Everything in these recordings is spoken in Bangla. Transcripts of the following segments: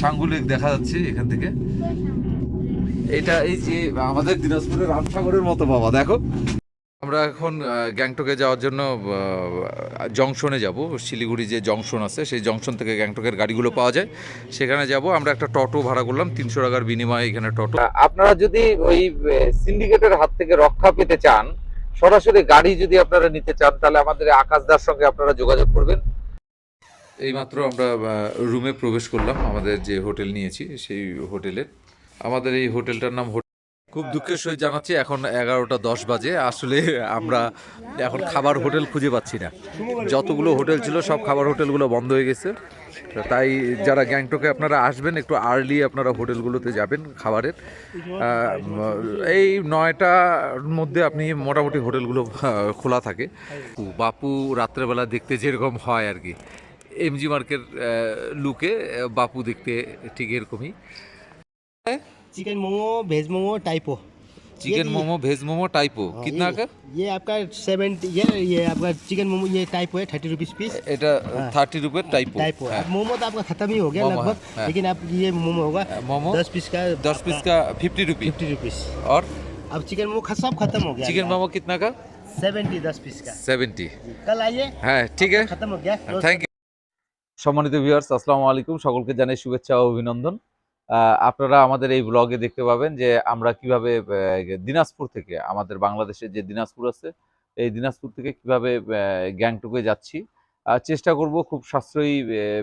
সাঙ্গুলিক দেখা যাচ্ছে এখান থেকে। এটা এই যে আমাদের দিনাজপুরের রামসাগরের মতো বাবা দেখো। আমরা এখন গ্যাংটকে যাওয়ার জন্য জংশনে যাব। শিলিগুড়ি যে জংশন আছে সেই জংশন থেকে গ্যাংটকের গাড়িগুলো পাওয়া যায়। সেখানে যাব। আমরা একটা টোটো ভাড়া করলাম তিনশো টাকার বিনিময়ে এখানে টোটো। আপনারা যদি ওই সিন্ডিকেটের হাত থেকে রক্ষা পেতে চান সরাসরি গাড়ি যদি আপনারা নিতে চান তাহলে আমাদের আকাশদার সঙ্গে আপনারা যোগাযোগ করবেন। এইমাত্র আমরা রুমে প্রবেশ করলাম। আমাদের যে হোটেল নিয়েছি সেই হোটেলের। আমাদের এই হোটেলটার নাম হোটেল খুব দুঃখের সহিত জানাচ্ছি, এখন এগারোটা দশ বাজে, আসলে আমরা এখন খাবার হোটেল খুঁজে পাচ্ছি না। যতগুলো হোটেল ছিল, সব খাবার হোটেলগুলো বন্ধ হয়ে গেছে। তাই যারা গ্যাংটকে আপনারা আসবেন, একটু আর্লি আপনারা হোটেলগুলোতে যাবেন খাবারের। এই নয়টার মধ্যে আপনি মোটামুটি হোটেলগুলো খোলা থাকে। বাপু রাত্রেবেলা দেখতে যেরকম হয় আর কি। এমজি মার্কের লুকে বাপু দেখতে ঠিক এরকমই। Chicken momo veg momo typo chicken ये- मोमो भेज मोमो टाइपो हाँ, कितना ये- का ये आपका सेवेंटी ये ये आपका चिकन मोमो ये टाइपो है थर्टी रुपीज पीस এটা থার্টি রুপের টাইপো टाइपो अब मोमो तो आपका खत्म ही हो गया मोमो, लगभग हाँ। लेकिन आप ये मोमो होगा मोमो दस पीस का दस पीस का फिफ्टी रुपी फिफ्टी रुपीज और अब चिकन मोमो ख- सब खत्म हो गया चिकन मोमो कितना का सेवेंटी दस पीस का সেভেন্টি कल आइए হ্যাঁ ঠিক আছে खत्म हो गया रोज থ্যাংক ইউ সম্মানিত ভিউয়ার্স আসসালামু আলাইকুম সকলকে জানাই শুভেচ্ছা ও অভিনন্দন আহ, আপনারা আমাদের এই ব্লগে দেখতে পাবেন যে আমরা কীভাবে দিনাজপুর থেকে, আমাদের বাংলাদেশের যে দিনাজপুর আছে, এই দিনাজপুর থেকে কীভাবে গ্যাংটকে যাচ্ছি। চেষ্টা করব খুব সাশ্রয়ী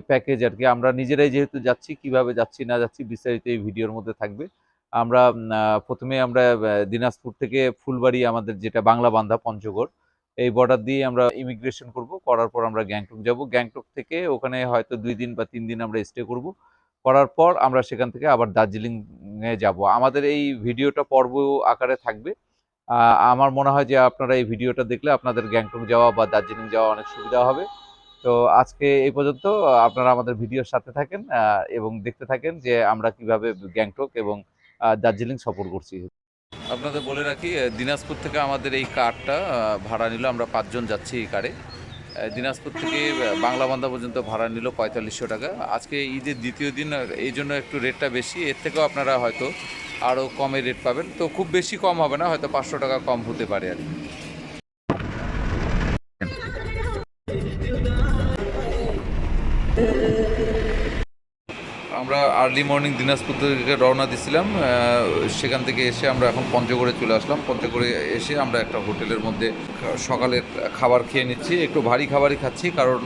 প্যাকেজ আর কি। আমরা নিজেরাই যেহেতু যাচ্ছি, কীভাবে যাচ্ছি, না যাচ্ছি, বিস্তারিত এই ভিডিওর মধ্যে থাকবে। আমরা প্রথমে আমরা দিনাজপুর থেকে ফুলবাড়ি, আমাদের যেটা বাংলা বান্ধা পঞ্চগড়, এই বর্ডার দিয়ে আমরা ইমিগ্রেশন করব। করার পর আমরা গ্যাংটক যাব। গ্যাংটক থেকে ওখানে হয়তো দুই দিন বা তিন দিন আমরা স্টে করব। করার পর আমরা সেখান থেকে আবার দার্জিলিং এ যাব। আমাদের এই ভিডিওটা পর্ব আকারে থাকবে। আমার মনে হয় যে আপনারা এই ভিডিওটা দেখলে আপনাদের গ্যাংটক যাওয়া বা দার্জিলিং যাওয়া অনেক সুবিধা হবে। তো আজকে এই পর্যন্ত, আপনারা আমাদের ভিডিওর সাথে থাকেন এবং দেখতে থাকেন যে আমরা কীভাবে গ্যাংটক এবং দার্জিলিং সফর করছি। আপনাদের বলে রাখি দিনাজপুর থেকে আমাদের এই কারটা ভাড়া নিল আমরা পাঁচজন যাচ্ছি এই কারে। দিনাজপুর থেকে বাংলাবান্ধা পর্যন্ত ভাড়া নিল পঁয়তাল্লিশশো টাকা। আজকে ঈদের দ্বিতীয় দিন এই জন্য একটু রেটটা বেশি। এর থেকেও আপনারা হয়তো আরও কমে রেট পাবেন। তো খুব বেশি কম হবে না, হয়তো পাঁচশো টাকা কম হতে পারে আর কি। আমরা আর্লি মর্নিং দিনাজপুর থেকে রওনা দিছিলাম সেখান থেকে এসে আমরা এখন পঞ্চগড়ে চলে আসলাম। পঞ্চগড়ে এসে আমরা একটা হোটেলের মধ্যে সকালের খাবার খেয়ে নিচ্ছি। একটু ভারী খাবারই খাচ্ছি, কারণ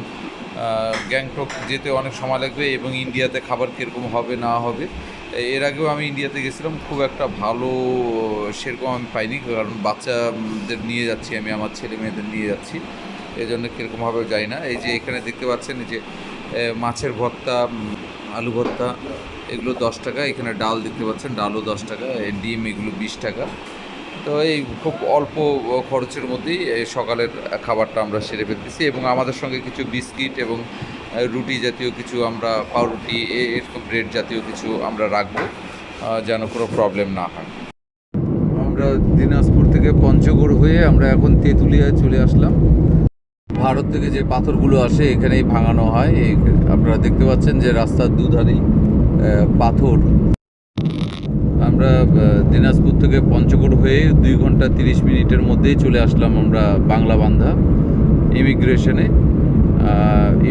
গ্যাংটক যেতে অনেক সময় লাগবে এবং ইন্ডিয়াতে খাবার কীরকম হবে, না হবে। এর আগেও আমি ইন্ডিয়াতে গেছিলাম, খুব একটা ভালো, সেরকম আমি পাইনি, কারণ বাচ্চাদের নিয়ে যাচ্ছি আমি, আমার ছেলে মেয়েদের নিয়ে যাচ্ছি। এই জন্য কীরকমভাবে যাই না। এই যে এখানে দেখতে পাচ্ছেন যে মাছের ভর্তা আলু ভর্তা, এগুলো দশ টাকা। এখানে ডাল দেখতে পাচ্ছেন, ডালও দশ টাকা ডিম এগুলো বিশ টাকা। তো এই খুব অল্প খরচের মধ্যেই এই সকালের খাবারটা আমরা সেরে ফেলতেছি এবং আমাদের সঙ্গে কিছু বিস্কিট এবং রুটি জাতীয় কিছু আমরা, পাউরুটি এরকম ব্রেড জাতীয় কিছু আমরা রাখব যেন কোনো প্রবলেম না হয়। আমরা দিনাজপুর থেকে পঞ্চগড় হয়ে আমরা এখন তেঁতুলিয়ায় চলে আসলাম। ভারত থেকে যে পাথরগুলো আসে, এখানেই ভাঙানো হয়। আপনারা দেখতে পাচ্ছেন যে রাস্তার দুধারেই পাথর। আমরা দিনাজপুর থেকে পঞ্চগড় হয়ে দুই ঘণ্টা তিরিশ মিনিটের মধ্যেই চলে আসলাম আমরা বাংলা বান্ধা ইমিগ্রেশনে।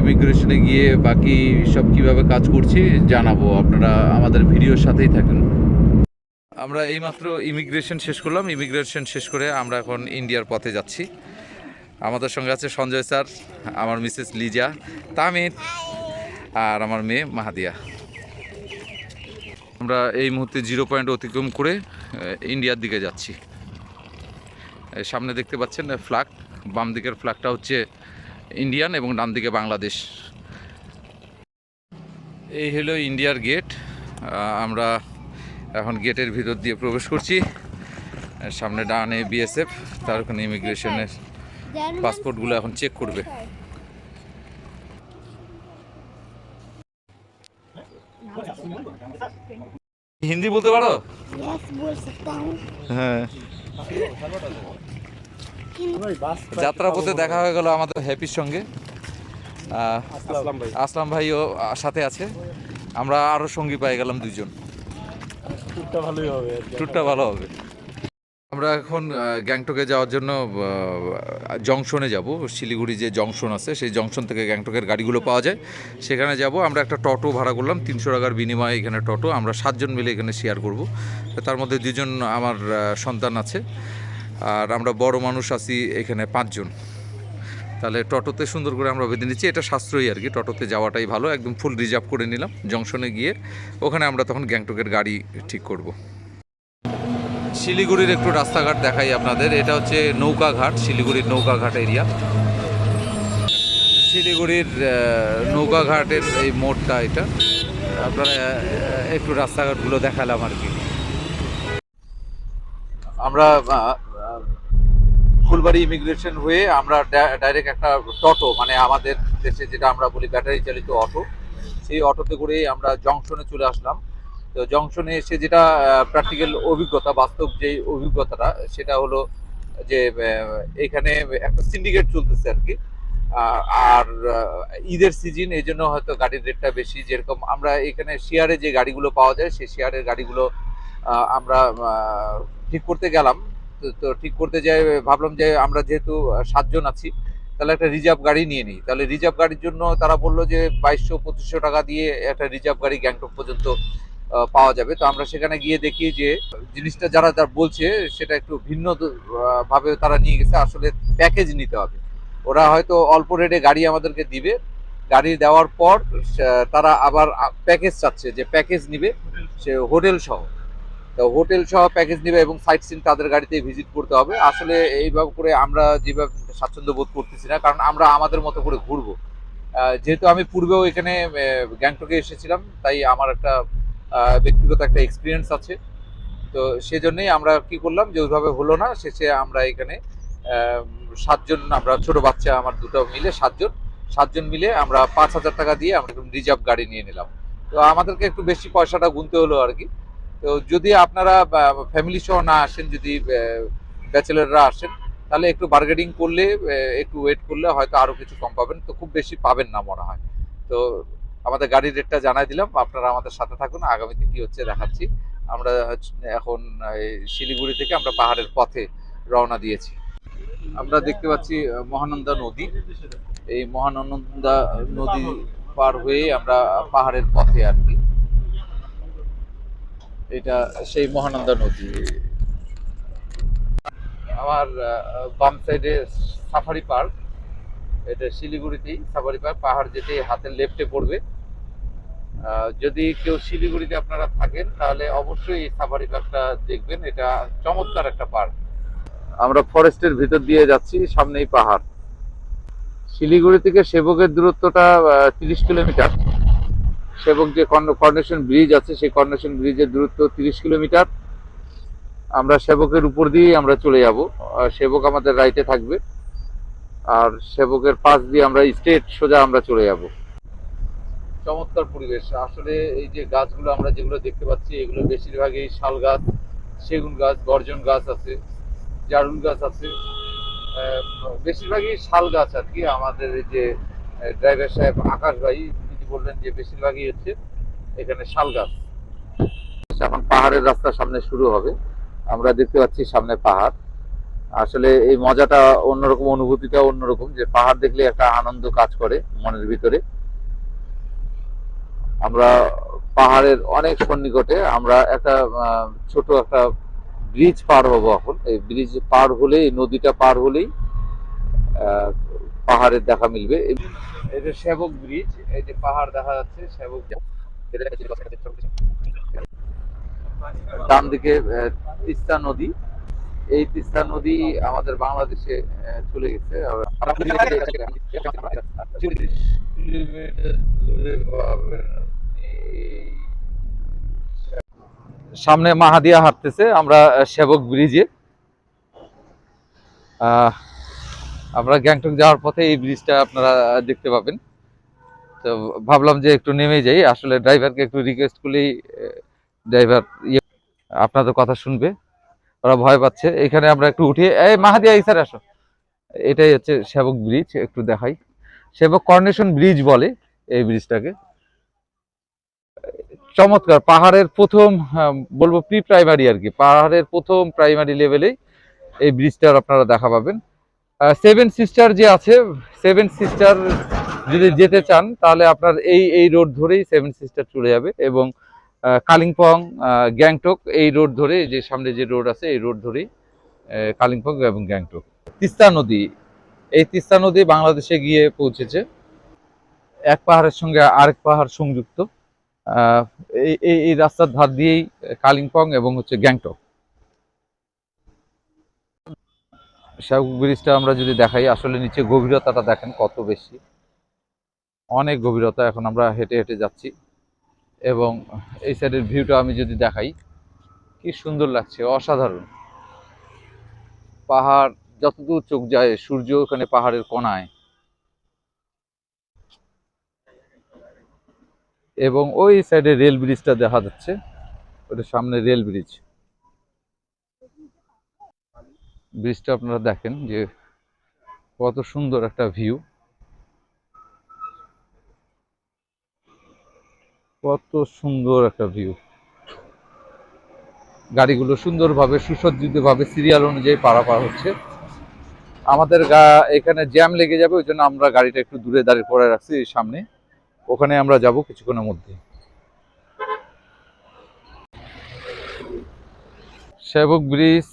ইমিগ্রেশনে গিয়ে বাকি সব কীভাবে কাজ করছি জানাব। আপনারা আমাদের ভিডিওর সাথেই থাকেন। আমরা এইমাত্র ইমিগ্রেশন শেষ করলাম। ইমিগ্রেশন শেষ করে আমরা এখন ইন্ডিয়ার পথে যাচ্ছি। আমাদের সঙ্গে আছে সঞ্জয় স্যার, আমার মিসেস লিজা তামিদ আর আমার মেয়ে মাহাদিয়া। আমরা এই মুহূর্তে জিরো পয়েন্ট অতিক্রম করে ইন্ডিয়ার দিকে যাচ্ছি। সামনে দেখতে পাচ্ছেন ফ্ল্যাগ বাম দিকের ফ্ল্যাগটা হচ্ছে ইন্ডিয়ান এবং ডান দিকে বাংলাদেশ। এই হলো ইন্ডিয়ার গেট আমরা এখন গেটের ভিতর দিয়ে প্রবেশ করছি। সামনে ডানে বিএসএফ তার ওখানে ইমিগ্রেশনের পাসপোর্টগুলো এখন চেক করবে। হিন্দি বলতে পারো? হ্যাঁ। যাত্রাপথে দেখা হয়ে গেল আমাদের হ্যাপির সঙ্গে। আসলাম ভাইও সাথে আছে। আমরা আরও সঙ্গী পেয়ে গেলাম দুজন ভালোই হবে। ট্যুরটা ভালো হবে। আমরা এখন গ্যাংটকে যাওয়ার জন্য জংশনে যাব। শিলিগুড়ি যে জংশন আছে, সেই জংশন থেকে গ্যাংটকের গাড়িগুলো পাওয়া যায়। সেখানে যাব। আমরা একটা টোটো ভাড়া করলাম। তিনশো টাকার বিনিময়ে এখানে টোটো। আমরা সাতজন মিলে এখানে শেয়ার করব। তার মধ্যে দুজন আমার সন্তান আছে। আর আমরা বড় মানুষ আছি এখানে পাঁচজন। তাহলে টোটোতে সুন্দর করে আমরা বেঁধে নিচ্ছি। এটা সাশ্রয়ী আর কি। টোটোতে যাওয়াটাই ভালো। একদম ফুল রিজার্ভ করে নিলাম। জংশনে গিয়ে ওখানে আমরা তখন গ্যাংটকের গাড়ি ঠিক করব। শিলিগুড়ির একটু রাস্তাঘাট দেখাই আপনাদের। এটা হচ্ছে নৌকাঘাট, শিলিগুড়ির নৌকাঘাট এরিয়া। শিলিগুড়ির নৌকাঘাটের এই মোড়টা এটা। আপনারা একটু রাস্তাঘাটগুলো দেখালাম আর কি। আমরা ফুলবাড়ি ইমিগ্রেশন হয়ে আমরা ডাইরেক্ট একটা টোটো মানে আমাদের দেশে যেটা আমরা বলি ব্যাটারি চালিত অটো, সেই অটোতে করে আমরা জংশনে চলে আসলাম। তো জংশনে এসে যেটা প্র্যাকটিক্যাল অভিজ্ঞতা, বাস্তব যে অভিজ্ঞতাটা, সেটা হলো যে এখানে একটা সিন্ডিকেট চলতেছে আর কি। আর ঈদের সিজন এই জন্য হয়তো গাড়ির রেটটা বেশি। যেরকম আমরা এখানে শেয়ারে যে গাড়িগুলো পাওয়া যায়, সেই শেয়ারের গাড়িগুলো আমরা ঠিক করতে গেলাম। তো- ঠিক করতে যাই, ভাবলাম যে আমরা যেহেতু সাতজন আছি, তাহলে একটা রিজার্ভ গাড়ি নিয়ে নিই। তাহলে রিজার্ভ গাড়ির জন্য তারা বলল যে বাইশশো, পঁচিশশো টাকা দিয়ে একটা রিজার্ভ গাড়ি গ্যাংটক পর্যন্ত পাওয়া যাবে। তো আমরা সেখানে গিয়ে দেখি যে জিনিসটা যারা যারা বলছে, সেটা একটু ভিন্ন ভাবে তারা নিয়ে গেছে। আসলে প্যাকেজ নিতে হবে। ওরা হয়তো অল্প রেটে গাড়ি আমাদেরকে দিবে। গাড়ি দেওয়ার পর তারা আবার প্যাকেজ চাচ্ছে যে প্যাকেজ নিবে সে হোটেল সহ। তো হোটেল সহ প্যাকেজ নেবে এবং সাইট সিন তাদের গাড়িতে ভিজিট করতে হবে। আসলে এইভাবে করে আমরা যেভাবে স্বাচ্ছন্দ্য বোধ করতেছি না, কারণ আমরা আমাদের মতো করে ঘুরবো। যেহেতু আমি পূর্বেও এখানে গ্যাংটকে এসেছিলাম, তাই আমার একটা ব্যক্তিগত একটা এক্সপিরিয়েন্স আছে। তো সেজন্যই আমরা কি করলাম যে ওইভাবে হলো না, শেষে আমরা এখানে সাতজন, আমরা ছোট বাচ্চা, আমার দুটো মিলে সাতজন সাতজন মিলে আমরা পাঁচ হাজার টাকা দিয়ে আমরা রিজার্ভ গাড়ি নিয়ে নিলাম। তো আমাদেরকে একটু বেশি পয়সাটা গুনতে হলো আর কি। তো যদি আপনারা ফ্যামিলি সহ না আসেন, যদি ব্যাচেলাররা আসেন, তাহলে একটু বার্গেনিং করলে একটু ওয়েট করলে হয়তো আরও কিছু কম পাবেন। তো খুব বেশি পাবেন না মনে হয়। তো আমাদের গাড়ির রেটটা জানাই দিলাম, আপনারা আমাদের সাথে থাকুন আগামীতে কি হচ্ছে দেখাচ্ছি। আমরা এখন শিলিগুড়ি থেকে আমরা পাহাড়ের পথে রওনা দিয়েছি। আমরা দেখতে পাচ্ছি মহানন্দা নদী। এই মহানন্দা নদী পার হয়ে আমরা পাহাড়ের পথে আর কি। এটা সেই মহানন্দা নদী। আমার বাম সাইডে সাফারি পার্ক এটা শিলিগুড়িতেই সাফারি পার্ক পাহাড় যেতে হাতের লেফটে পড়বে। যদি কেউ শিলিগুড়িতে আপনারা থাকেন, তাহলে অবশ্যই এই সাফারি পার্কটা দেখবেন। এটা চমৎকার একটা পার্ক। আমরা ফরেস্টের ভিতর দিয়ে যাচ্ছি, সামনেই পাহাড়। শিলিগুড়ি থেকে সেবকের দূরত্বটা তিরিশ কিলোমিটার। সেবক যে কর্নেশন ব্রিজ আছে, সেই কর্নেশন ব্রিজের দূরত্ব তিরিশ কিলোমিটার। আমরা সেবকের উপর দিয়েই আমরা চলে যাব। সেবক আমাদের রাইটে থাকবে। আর সেবকের পাশ দিয়ে আমরা স্ট্রেট সোজা আমরা চলে যাব। চমৎকার পরিবেশ। আসলে এই যে গাছগুলো আমরা যেগুলো দেখতে পাচ্ছি, এগুলো বেশিরভাগই শাল গাছ, সেগুন গাছ, গর্জন গাছ আছে, জারুল গাছ আছে। বেশিরভাগই শাল গাছ আর কি। আমাদের এই যে ড্রাইভার সাহেব আকাশ ভাই, তিনি বললেন যে বেশিরভাগই হচ্ছে এখানে শাল গাছ। এখন পাহাড়ের রাস্তা সামনে শুরু হবে। আমরা দেখতে পাচ্ছি সামনে পাহাড়। আসলে এই মজাটা অন্যরকম অনুভূতিটা অন্যরকম যে পাহাড় দেখলে একটা আনন্দ কাজ করে মনের ভিতরে। আমরা পাহাড়ের অনেক সন্নিকটে আমরা একটা ছোট একটা ব্রিজ পার হব এখন। এই ব্রিজ পার হলেই নদীটা পার হলেই পাহাড়ের দেখা মিলবে। এই- যে সেবক ব্রিজ এই যে পাহাড় দেখা যাচ্ছে সেবক ডান দিকে তিস্তা নদী। এই তিস্তা নদী আমাদের বাংলাদেশে চলে গেছে। সামনে মাহাদিয়া হাঁটতেছে, আমরা সেবক ব্রিজে। আমরা গ্যাংটক যাওয়ার পথে এই ব্রিজটা আপনারা দেখতে পাবেন। তো ভাবলাম যে একটু নেমে যাই, আসলে ড্রাইভারকে একটু রিকোয়েস্ট করলেই ড্রাইভার ইয়ে আপনাদের কথা শুনবে, ওরা ভয় পাচ্ছে। এখানে আমরা একটু উঠিয়ে এই মাহাদিয়া এই স্যার আসো। এটাই হচ্ছে সেবক ব্রিজ, একটু দেখাই। সেবক কর্নেশন ব্রিজ বলে এই ব্রিজটাকে। চমৎকার। পাহাড়ের প্রথম আহ, বলব প্রি প্রাইমারি আর কি। পাহাড়ের প্রথম প্রাইমারি লেভেলে এই ব্রিজটার আপনারা দেখা পাবেন। সেভেন সিস্টার যে আছে সেভেন সিস্টার যদি যেতে চান তাহলে আপনার এই এই রোড ধরেই সেভেন সিস্টার চলে যাবে এবং কালিম্পং গ্যাংটক এই রোড ধরে যে সামনে যে রোড আছে এই রোড ধরেই কালিম্পং এবং গ্যাংটক। তিস্তা নদী এই তিস্তা নদী বাংলাদেশে গিয়ে পৌঁছেছে। এক পাহাড়ের সঙ্গে আরেক পাহাড় সংযুক্ত। এই এই রাস্তার ধার দিয়েই কালিম্পং এবং হচ্ছে গ্যাংটক। শাহুক ব্রিজটা আমরা যদি দেখাই, আসলে নিচে গভীরতাটা দেখেন কত বেশি। অনেক গভীরতা এখন আমরা হেঁটে হেঁটে যাচ্ছি। এবং এই সাইডের ভিউটা আমি যদি দেখাই, কি সুন্দর লাগছে, অসাধারণ। পাহাড়, যতদূর চোখ যায়, সূর্য ওখানে পাহাড়ের কোনায়। এবং ওই সাইডে রেল ব্রিজটা দেখা যাচ্ছে। ওটা সামনে রেল ব্রিজ ব্রিজটা আপনারা দেখেন যে কত সুন্দর একটা ভিউ কত সুন্দর একটা ভিউ গাড়িগুলো সুন্দরভাবে, সুসজ্জিতভাবে সিরিয়াল অনুযায়ী পারাপার হচ্ছে। আমাদের গা, এখানে জ্যাম লেগে যাবে, ওই জন্য আমরা গাড়িটা একটু দূরে দাঁড়িয়ে পড়ে রাখছি সামনে। ওখানে আমরা যাব কিছুক্ষণের মধ্যে। সেবক ব্রিজ,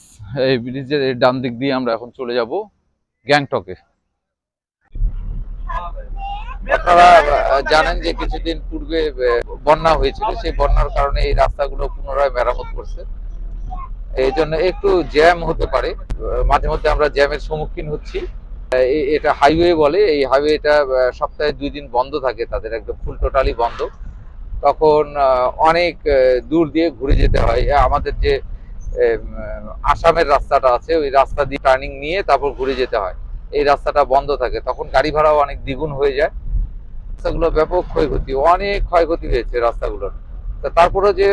এই ব্রিজের ডান দিক দিয়ে আমরা এখন চলে যাব গ্যাংটকে। আপনারা জানেন যে কিছুদিন পূর্বে বন্যা হয়েছিল। সেই বন্যার কারণে এই রাস্তাগুলো পুনরায় মেরামত করছে। এই জন্য একটু জ্যাম হতে পারে। মাঝে মধ্যে আমরা জ্যামের সম্মুখীন হচ্ছি। এটা হাইওয়ে বলে, এই হাইওয়েটা সপ্তাহে দুই দিন বন্ধ থাকে, তাদের একদম ফুল টোটালি বন্ধ। তখন অনেক দূর দিয়ে ঘুরে যেতে হয়। আমাদের যে আসামের রাস্তাটা আছে, ওই রাস্তা দিয়ে টার্নিং নিয়ে তারপর ঘুরে যেতে হয়। এই রাস্তাটা বন্ধ থাকে। তখন গাড়ি ভাড়াও অনেক দ্বিগুণ হয়ে যায়। রাস্তাগুলো ব্যাপক ক্ষয়ক্ষতি, অনেক ক্ষয়ক্ষতি হয়েছে রাস্তাগুলোর। তা তারপরে যে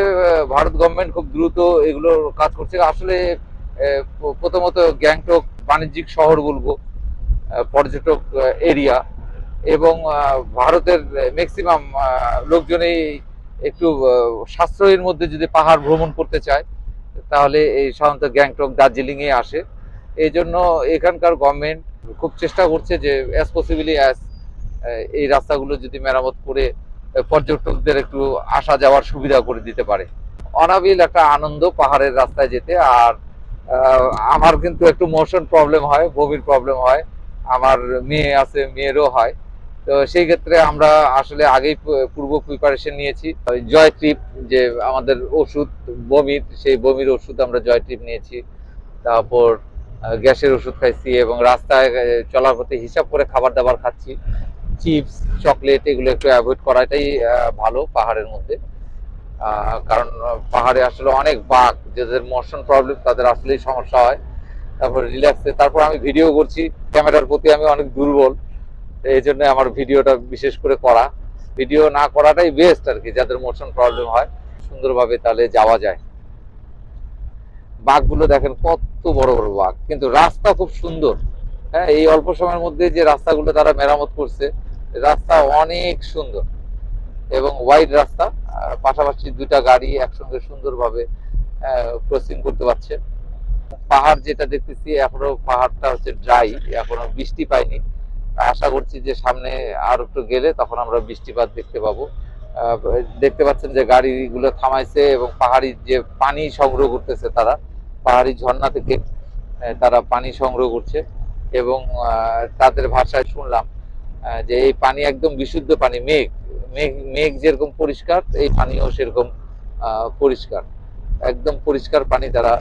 ভারত গভর্নমেন্ট খুব দ্রুত এগুলোর কাজ করছে। আসলে প্রথমত গ্যাংটক বাণিজ্যিক শহর বলব পর্যটক এরিয়া এবং ভারতের ম্যাক্সিমাম লোকজনই একটু সাশ্রয়ের মধ্যে যদি পাহাড় ভ্রমণ করতে চায়, তাহলে এই সাধারণত গ্যাংটক দার্জিলিং এ আসে। এই জন্য এখানকার গভর্নমেন্ট খুব চেষ্টা করছে যে অ্যাজ পসিবলি অ্যাজ এই রাস্তাগুলো যদি মেরামত করে পর্যটকদের একটু আসা যাওয়ার সুবিধা করে দিতে পারে। অনাবিল একটা আনন্দ পাহাড়ের রাস্তায় যেতে, আর আমার কিন্তু একটু মোশন প্রবলেম হয় বমির প্রবলেম হয়। আমার মেয়ে আছে, মেয়েরও হয়। তো সেই ক্ষেত্রে আমরা আসলে আগেই পূর্ব প্রিপারেশন নিয়েছি। জয় ট্রিপ যে আমাদের ওষুধ বমির সেই বমির ওষুধ আমরা জয় ট্রিপ নিয়েছি। তারপর গ্যাসের ওষুধ খাইছি এবং রাস্তায় চলার পথে হিসাব করে খাবার দাবার খাচ্ছি। চিপস, চকলেট এগুলো একটু অ্যাভয়েড করাটাই ভালো পাহাড়ের মধ্যে। কারণ পাহাড়ে আসলে অনেক বাঘ, যাদের মোশন প্রবলেম তাদের আসলেই সমস্যা হয়। তারপর রিল্যাক্সে তারপর আমি ভিডিও করছি ক্যামেরার প্রতি আমি অনেক দুর্বল। এই জন্য আমার ভিডিওটা বিশেষ করে করা। ভিডিও না করাটাই বেস্ট আর কি যাদের মোশন প্রবলেম হয়, সুন্দরভাবে তাহলে যাওয়া যায়। বাঘগুলো দেখেন কত বড় বড় বাঘ, কিন্তু রাস্তা খুব সুন্দর। হ্যাঁ এই অল্প সময়ের মধ্যে যে রাস্তাগুলো তারা মেরামত করছে, রাস্তা অনেক সুন্দর এবং ওয়াইড রাস্তা। পাশাপাশি দুইটা গাড়ি একসঙ্গে সুন্দরভাবে ক্রসিং করতে পারছে। পাহাড় যেটা দেখতেছি, এখনও পাহাড়টা হচ্ছে ড্রাই এখনও বৃষ্টি পাইনি। আশা করছি যে সামনে আর একটু গেলে তখন আমরা বৃষ্টিপাত দেখতে পাবো। দেখতে পাচ্ছেন যে গাড়িগুলো থামাইছে এবং পাহাড়ি যে পানি সংগ্রহ করতেছে তারা, পাহাড়ি ঝর্ণা থেকে তারা পানি সংগ্রহ করছে এবং তাদের ভাষায় শুনলাম যে এই পানি একদম বিশুদ্ধ পানি, মেঘ মেঘ মেঘ যেরকম পরিষ্কার, এই পানিও সেরকম পরিষ্কার। একদম পরিষ্কার পানি তারা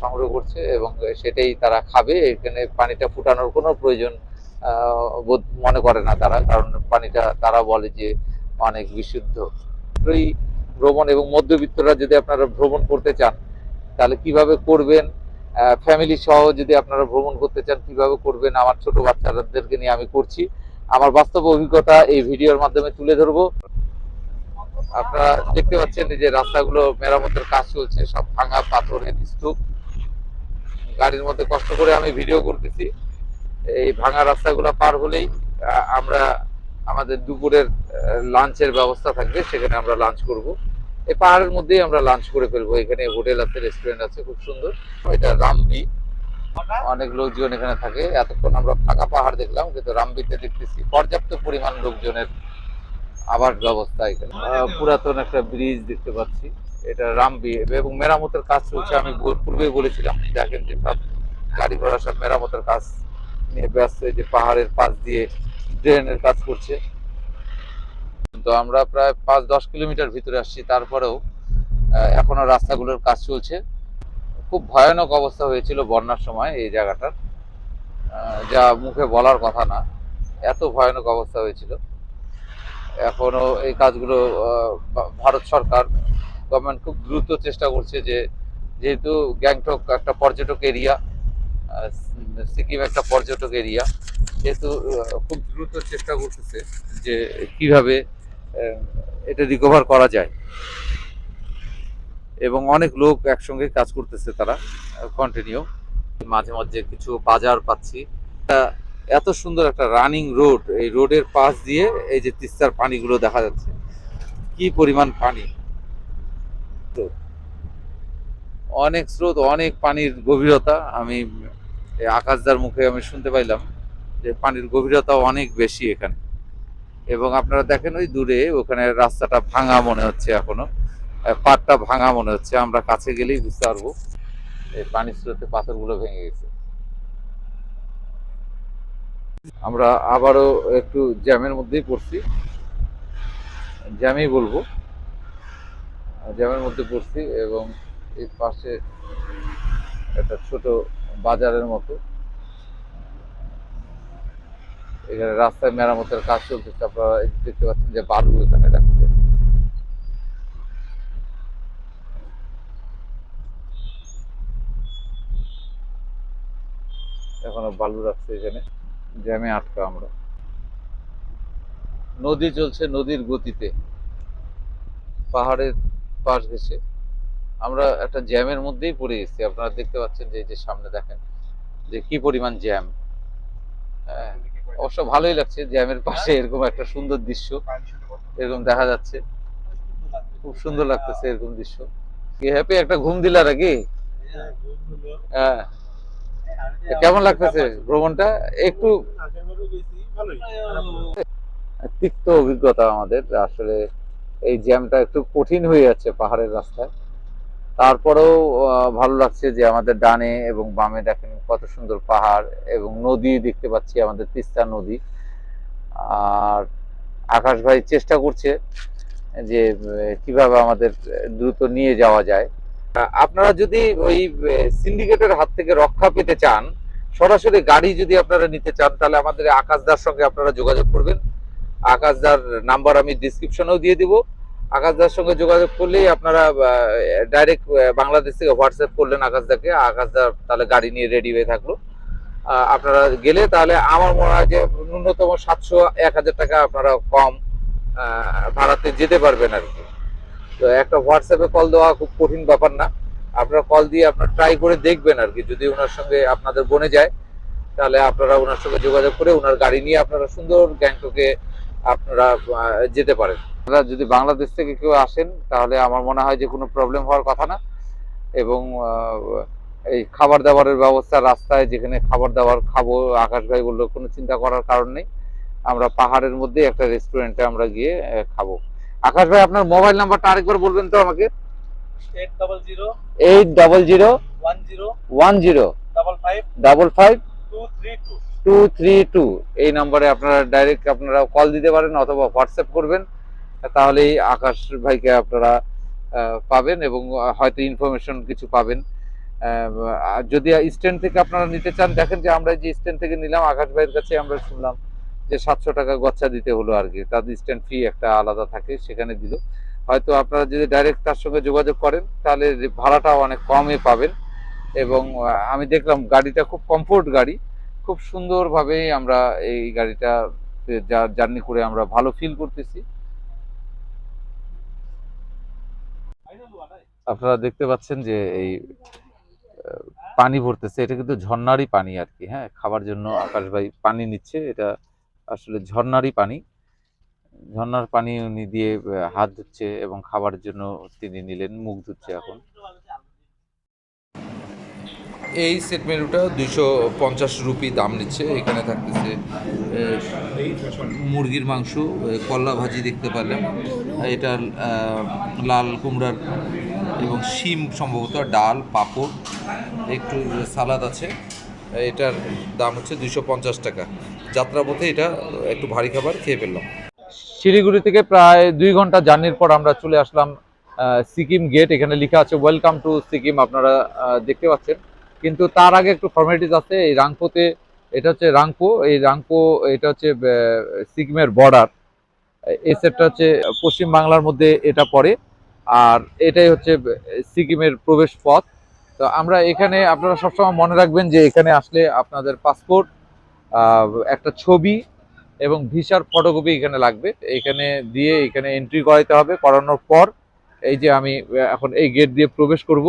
সংগ্রহ করছে এবং সেটাই তারা খাবে। এখানে পানিটা ফুটানোর কোনো প্রয়োজন বোধ মনে করে না তারা, কারণ পানিটা তারা বলে যে অনেক বিশুদ্ধ। এই ভ্রমণ এবং মধ্যবিত্তরা যদি আপনারা ভ্রমণ করতে চান, তাহলে কীভাবে করবেন? ফ্যামিলি সহ যদি আপনারা ভ্রমণ করতে চান, কীভাবে করবেন? আমার ছোট বাচ্চাদেরকে নিয়ে আমি করছি। আমার বাস্তব অভিজ্ঞতা এই ভিডিওর মাধ্যমে তুলে ধরবো। আপনারা দেখতে পাচ্ছেন যে রাস্তাগুলো মেরামতের কাজ চলছে, সব ভাঙা পাথরের স্তূপ। গাড়ির মধ্যে কষ্ট করে আমি ভিডিও করতেছি। এই ভাঙা রাস্তাগুলো পার হলেই আমরা আমাদের দুপুরের লাঞ্চের ব্যবস্থা থাকবে, সেখানে আমরা লাঞ্চ করব। এই পাহাড়ের মধ্যেই আমরা লাঞ্চ করে ফেলব। এখানে হোটেল আছে রেস্টুরেন্ট আছে, খুব সুন্দর। এটা রামবি। অনেক লোকজন এখানে থাকে। এতক্ষণ আমরা ফাঁকা পাহাড় দেখলাম, কিন্তু রামবিতে দেখতেছি পর্যাপ্ত পরিমাণ লোকজনের আবাস ব্যবস্থা এখানে। পুরাতন একটা ব্রিজ দেখতে পাচ্ছি। এটা রামবি এবং মেরামতের কাজ চলছে। আমি পূর্বেই বলেছিলাম, দেখেন যে সব গাড়ি ঘোড়া সব মেরামতের কাজ নিয়ে ব্যস্ত। যে পাহাড়ের পাশ দিয়ে ড্রেনের কাজ করছে। তো আমরা প্রায় পাঁচ, দশ কিলোমিটার ভিতরে আসছি। তারপরেও এখনও রাস্তাগুলোর কাজ চলছে। খুব ভয়ানক অবস্থা হয়েছিল বন্যার সময় এই জায়গাটার। যা মুখে বলার কথা না। এত ভয়ানক অবস্থা হয়েছিল। এখনও এই কাজগুলো ভারত সরকার গভর্নমেন্ট খুব দ্রুত চেষ্টা করছে যে, যেহেতু গ্যাংটক একটা পর্যটক এরিয়া সিকিম একটা পর্যটক এরিয়া যেহেতু খুব দ্রুত চেষ্টা করতেছে যে কীভাবে এটা রিকভার করা যায়। এবং অনেক লোক একসঙ্গে কাজ করতেছে তারা কন্টিনিউ মাঝে মাঝে কিছু বাজার পাচ্ছি। এত সুন্দর একটা রানিং রোড এই রোডের পাশ দিয়ে এই যে তিস্তার পানিগুলো দেখা যাচ্ছে। কি পরিমাণ পানি। অনেক স্রোত, অনেক পানির গভীরতা। আমি আকাশদার মুখে আমি শুনতে পাইলাম যে পানির গভীরতা অনেক বেশি এখানে। এবং আপনারা দেখেন ওই দূরে ওখানে রাস্তাটা ভাঙা মনে হচ্ছে এখনও। পাড়টা ভাঙা মনে হচ্ছে। আমরা কাছে গেলেই বুঝতে পারব। এই পানির স্রোতে পাথরগুলো ভেঙে গেছে। আমরা আবারও একটু জ্যামের মধ্যেই পড়ছি। জ্যামেই বলব। জ্যামের মধ্যে পড়ছি এবং এই পাশে একটা ছোট বাজারের মতো। এখানে রাস্তায় মেরামতের কাজ চলতেছে। আপনারা দেখতে পাচ্ছেন যে বালু এখানে রাখছে। এখনও বালু রাখছে এখানে। জ্যামে আটকা আমরা। নদী চলছে নদীর গতিতে। পাহাড়ের পাশ ঘেসে আমরা একটা জ্যামের মধ্যেই পড়ে গেছি। আপনারা দেখতে পাচ্ছেন যে যে সামনে দেখেন যে কি পরিমাণ জ্যাম। হ্যাঁ, অবশ্য ভালোই লাগছে জ্যামের পাশে এরকম একটা সুন্দর দৃশ্য। এরকম দেখা যাচ্ছে। খুব সুন্দর লাগতেছে এরকম দৃশ্য। কি হ্যাপি একটা ঘুম দিলা নাকি? হ্যাঁ। কেমন লাগতেছে ভ্রমণটা? একটু তিক্ত অভিজ্ঞতা আমাদের আসলে এই জ্যামটা একটু কঠিন হয়ে যাচ্ছে পাহাড়ের রাস্তায়। তারপরেও ভালো লাগছে যে আমাদের ডানে এবং বামে দেখেন কত সুন্দর পাহাড় এবং নদী দেখতে পাচ্ছি, আমাদের তিস্তা নদী। আর আকাশ ভাই চেষ্টা করছে যে কীভাবে আমাদের দ্রুত নিয়ে যাওয়া যায়। আপনারা যদি ওই সিন্ডিকেটের হাত থেকে রক্ষা পেতে চান, সরাসরি গাড়ি যদি আপনারা নিতে চান, তাহলে আমাদের আকাশদার সঙ্গে আপনারা যোগাযোগ করবেন। আকাশদার নাম্বার আমি ডিসক্রিপশনেও দিয়ে দিব। আকাশদার সঙ্গে যোগাযোগ করলেই আপনারা ডাইরেক্ট বাংলাদেশ থেকে হোয়াটসঅ্যাপ করলেন আকাশদাকে আকাশদার তাহলে গাড়ি নিয়ে রেডি হয়ে থাকল। আপনারা গেলে তাহলে আমার মনে হয় যে ন্যূনতম সাতশো এক হাজার টাকা আপনারা কম ভাড়াতে যেতে পারবেন আর কি। তো একটা হোয়াটসঅ্যাপে কল দেওয়া খুব কঠিন ব্যাপার না। আপনারা কল দিয়ে আপনারা ট্রাই করে দেখবেন আর কি যদি ওনার সঙ্গে আপনাদের বনে যায়, তাহলে আপনারা ওনার সঙ্গে যোগাযোগ করে ওনার গাড়ি নিয়ে আপনারা সুন্দর গ্যাংটকে আপনারা যেতে পারেন। আপনারা যদি বাংলাদেশ থেকে কেউ আসেন, তাহলে আমার মনে হয় যে কোনো প্রবলেম হওয়ার কথা না। এবং এই খাবার দাবারের ব্যবস্থা, রাস্তায় যেখানে খাবার দাবার খাব, আকাশ ভাই বলল কোনো চিন্তা করার কারণ নেই। আমরা পাহাড়ের মধ্যে একটা রেস্টুরেন্টে আমরা গিয়ে খাব। আকাশ ভাই আপনার মোবাইল নাম্বারটা আরেকবার বলবেন তো আমাকে। Eight double zero one zero double five two three two এই নম্বরে আপনারা ডাইরেক্ট আপনারা কল দিতে পারেন অথবা হোয়াটসঅ্যাপ করবেন। তাহলেই আকাশ ভাইকে আপনারা পাবেন এবং হয়তো ইনফরমেশন কিছু পাবেন। আর যদি স্ট্যান্ড থেকে আপনারা নিতে চান দেখেন যে আমরা যে স্ট্যান্ড থেকে নিলাম আকাশ ভাইয়ের কাছে আমরা শুনলাম যে সাতশো টাকা গচ্চা দিতে হলো আর কি। তাদের স্ট্যান্ড ফি একটা আলাদা থাকে, সেখানে দিল। হয়তো আপনারা যদি ডাইরেক্ট তার সঙ্গে যোগাযোগ করেন, তাহলে ভাড়াটাও অনেক কমে পাবেন। এবং আমি দেখলাম গাড়িটা খুব কমফোর্ট গাড়ি। খুব সুন্দরভাবে আমরা এই গাড়িটা জার্নি করে আমরা ভালো ফিল করতেছি। আপনারা দেখতে পাচ্ছেন যে এই পানি ভরতেছে। এটা কিন্তু ঝর্নারই পানি আর কি হ্যাঁ? খাবার জন্য আকাশ ভাই পানি নিচ্ছে। এটা আসলে ঝর্ণারই পানি। ঝর্ণার পানি উনি দিয়ে হাত ধুচ্ছে এবং খাবারের জন্য তিনি নিলেন, মুখ ধুচ্ছে এখন। এই সেট মেনুটা দুইশো পঞ্চাশ রুপি দাম নিচ্ছে। এখানে থাকতেছে মুরগির মাংস কল্লা ভাজি দেখতে পারলেন। এটা লাল কুমড়ার এবং শিম সম্ভবত ডাল, পাঁপড়, একটু সালাদ আছে। এটার দাম হচ্ছে দুইশো পঞ্চাশ টাকা। যাত্রাপথে এটা একটু ভারী খাবার খেয়ে ফেললাম। শিলিগুড়ি থেকে প্রায় দুই ঘণ্টা জার্নির পর আমরা চলে আসলাম সিকিম গেট। এখানে লেখা আছে ওয়েলকাম টু সিকিম আপনারা দেখতে পাচ্ছেন। কিন্তু তার আগে একটু ফর্মালিটিস আছে, এই রাংপোতে, এটা হচ্ছে রাংপো, এই রাংপো, এটা হচ্ছে সিকিমের বর্ডার এই সেটটা হচ্ছে পশ্চিম বাংলার মধ্যে এটা পড়ে, আর এটাই হচ্ছে সিকিমের প্রবেশ পথ। তো আমরা এখানে, আপনারা সবসময় মনে রাখবেন যে এখানে আসলে আপনাদের পাসপোর্ট একটা ছবি এবং ভিসার ফটোকপি এখানে লাগবে। এখানে দিয়ে এখানে এন্ট্রি করাইতে হবে। করানোর পর এই যে আমি এখন এই গেট দিয়ে প্রবেশ করব।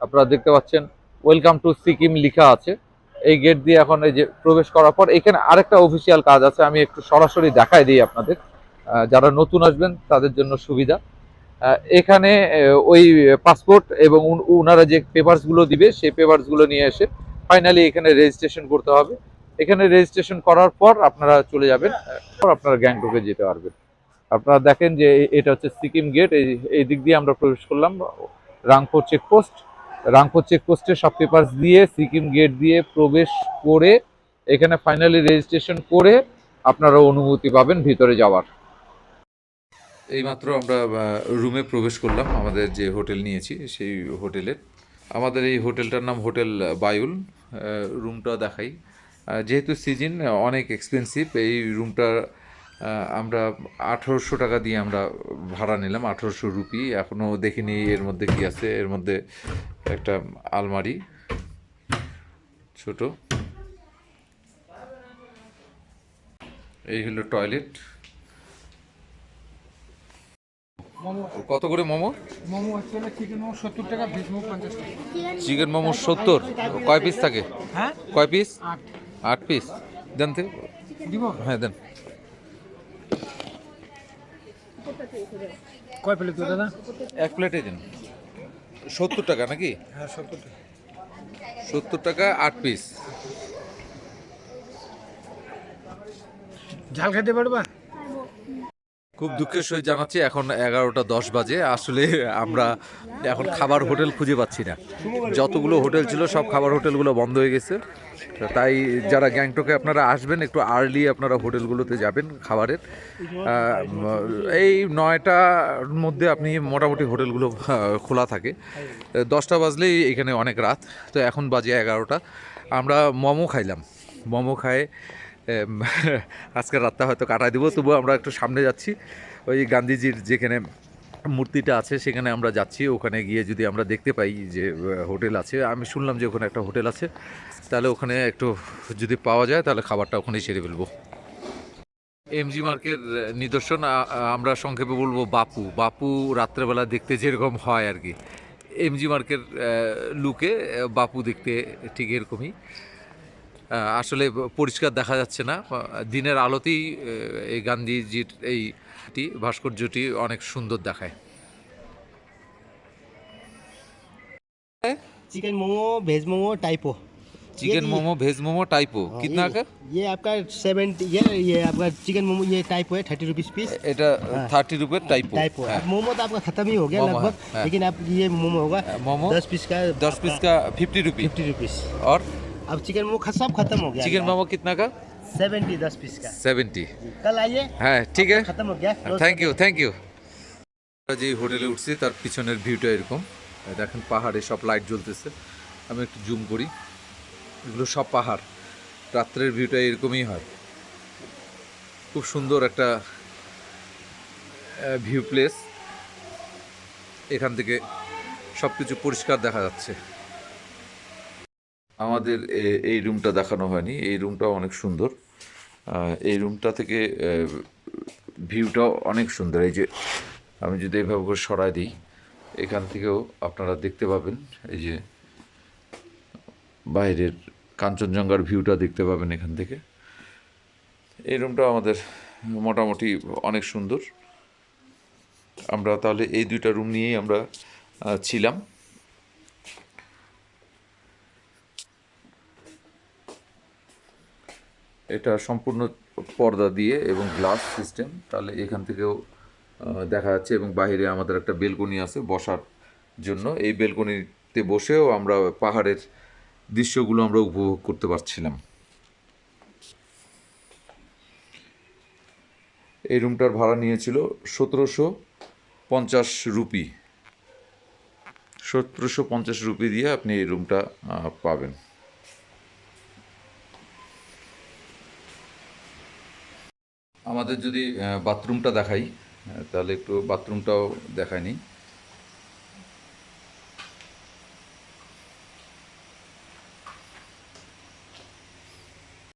আপনারা দেখতে পাচ্ছেন ওয়েলকাম টু সিকিম লেখা আছে। এই গেট দিয়ে এখন এই যে প্রবেশ করার পর এখানে আরেকটা অফিসিয়াল কাজ আছে। আমি একটু সরাসরি দেখাই দিই আপনাদের। যারা নতুন আসবেন, তাদের জন্য সুবিধা। এখানে ওই পাসপোর্ট এবং ওনারা যে পেপারসগুলো দিবে, সেই পেপারসগুলো নিয়ে এসে ফাইনালি এখানে রেজিস্ট্রেশন করতে হবে। এখানে রেজিস্ট্রেশন করার পর আপনারা চলে যাবেন আপনারা গ্যাংটকে যেতে পারবেন। আপনারা দেখেন যে এটা হচ্ছে সিকিম গেট, এই এই দিক দিয়ে আমরা প্রবেশ করলাম। রাংপুর চেকপোস্ট রাংপুর চেকপোস্টে সব পেপারস দিয়ে সিকিম গেট দিয়ে প্রবেশ করে এখানে ফাইনালি রেজিস্ট্রেশন করে আপনারা অনুমতি পাবেন ভিতরে যাওয়ার। এইমাত্র আমরা রুমে প্রবেশ করলাম। আমাদের যে হোটেল নিয়েছি, সেই হোটেলের। আমাদের এই হোটেলটার নাম হোটেল বায়ুল। রুমটা দেখাই। যেহেতু সিজন অনেক এক্সপেন্সিভ এই রুমটা আমরা আঠেরোশো টাকা দিয়ে আমরা ভাড়া নিলাম আঠেরোশো রুপি। এখনও দেখিনি এর মধ্যে কি আছে এর মধ্যে একটা আলমারি ছোট। এই হলো টয়লেট কত করে মোমো? সত্তর চিকেন মোমো সত্তর? কয় পিস থাকে? হ্যাঁ? কয় পিস আট পিস দেন তো। দিব? হ্যাঁ দেন। কয় প্লেট দাদা? এক প্লেটে দিন। সত্তর টাকা নাকি? হ্যাঁ সত্তর টাকা। সত্তর টাকা আট পিস ঝাল খেতে পারবা? খুব দুঃখের সহিত জানাচ্ছি এখন এগারোটা দশ বাজে। আসলে আমরা এখন খাবার হোটেল খুঁজে পাচ্ছি না। যতগুলো হোটেল ছিল সব খাবার হোটেলগুলো বন্ধ হয়ে গেছে। তাই যারা গ্যাংটকে আপনারা আসবেন একটু আর্লি আপনারা হোটেলগুলোতে যাবেন খাবারের। এই নয়টার মধ্যে আপনি মোটামুটি হোটেলগুলো খোলা থাকে। দশটা বাজলেই এখানে অনেক রাত তো এখন বাজে এগারোটা। আমরা মোমো খাইলাম। মোমো খায় এম, আজকের রাতটা হয়তো কাটাই দেবো তবুও আমরা একটু সামনে যাচ্ছি। ওই গান্ধীজির যেখানে মূর্তিটা আছে, সেখানে আমরা যাচ্ছি। ওখানে গিয়ে যদি আমরা দেখতে পাই যে হোটেল আছে, আমি শুনলাম যে ওখানে একটা হোটেল আছে। তাহলে ওখানে একটু যদি পাওয়া যায়, তাহলে খাবারটা ওখানেই সেরে ফেলব। এমজি মার্কের নিদর্শন আমরা সংক্ষেপে বলব বাপু। বাপু রাত্রেবেলা দেখতে যেরকম হয় আর কি। এমজি মার্কের লুকে বাপু দেখতে ঠিক এরকমই। আসলে পরিষ্কার দেখা যাচ্ছে না। দিনের আলোতেই এই গান্ধীজির এইটি ভাস্কর্যটি অনেক সুন্দর দেখায় chicken momo veg momo typo chicken momo veg momo typo हाँ, কিতনা ये, কা ये आपका सेवेंटी ये ये आपका चिकन मोमो ये टाइपो है थर्टी रुपीज पीस এটা থার্টি রুপের টাইপো टाइपो হ্যাঁ अब मोमो तो आपका खत्म ही हो गया मोमो है, लगभग हाँ। लेकिन आप ये मोमो होगा मोमो दस पीस का दस पीस का फिफ्टी रुपी फिफ्टी रुपीज और अब चिकन मोमो ख- सब खत्म हो गया चिकन मोमो कितना का सेवेंटी दस पीस का সেভেন্টি कल आइए হ্যাঁ ঠিক আছে खत्म हो गया close thank you thank you যে হোটেলে উঠছি তার পিছনের ভিউটা এরকম এই দেখেন পাহাড়ে সব লাইট জ্বলতেছে আমি একটু জুম করি এগুলো সব পাহাড় রাত্রের ভিউটা এরকমই হয় খুব সুন্দর একটা ভিউ প্লেস এখান থেকে সব কিছু পরিষ্কার দেখা যাচ্ছে আমাদের এ- এই রুমটা দেখানো হয়নি এই রুমটা অনেক সুন্দর আহ, এই রুমটা থেকে ভিউটাও অনেক সুন্দর। এই যে আমি যদি এইভাবে করে সরাই দিই, এখান থেকেও আপনারা দেখতে পাবেন, এই যে বাইরের কাঞ্চনজঙ্ঘার ভিউটা দেখতে পাবেন এখান থেকে। এই রুমটা আমাদের মোটামুটি অনেক সুন্দর। আমরা তাহলে এই দুইটা রুম নিয়েই আমরা ছিলাম। এটা সম্পূর্ণ পর্দা দিয়ে এবং গ্লাস সিস্টেম, তাহলে এখান থেকেও দেখা যাচ্ছে এবং বাইরে আমাদের একটা বেলকনি আছে বসার জন্য। এই বেলকনিতে বসেও আমরা পাহাড়ের দৃশ্যগুলো আমরা উপভোগ করতে পারছিলাম। এই রুমটার ভাড়া নিয়েছিল সতেরোশো পঞ্চাশ রুপি। সতেরোশো পঞ্চাশ রুপি দিয়ে আপনি এই রুমটা পাবেন। আমাদের যদি বাথরুমটা দেখাই তাহলে একটু বাথরুমটাও দেখায় নিই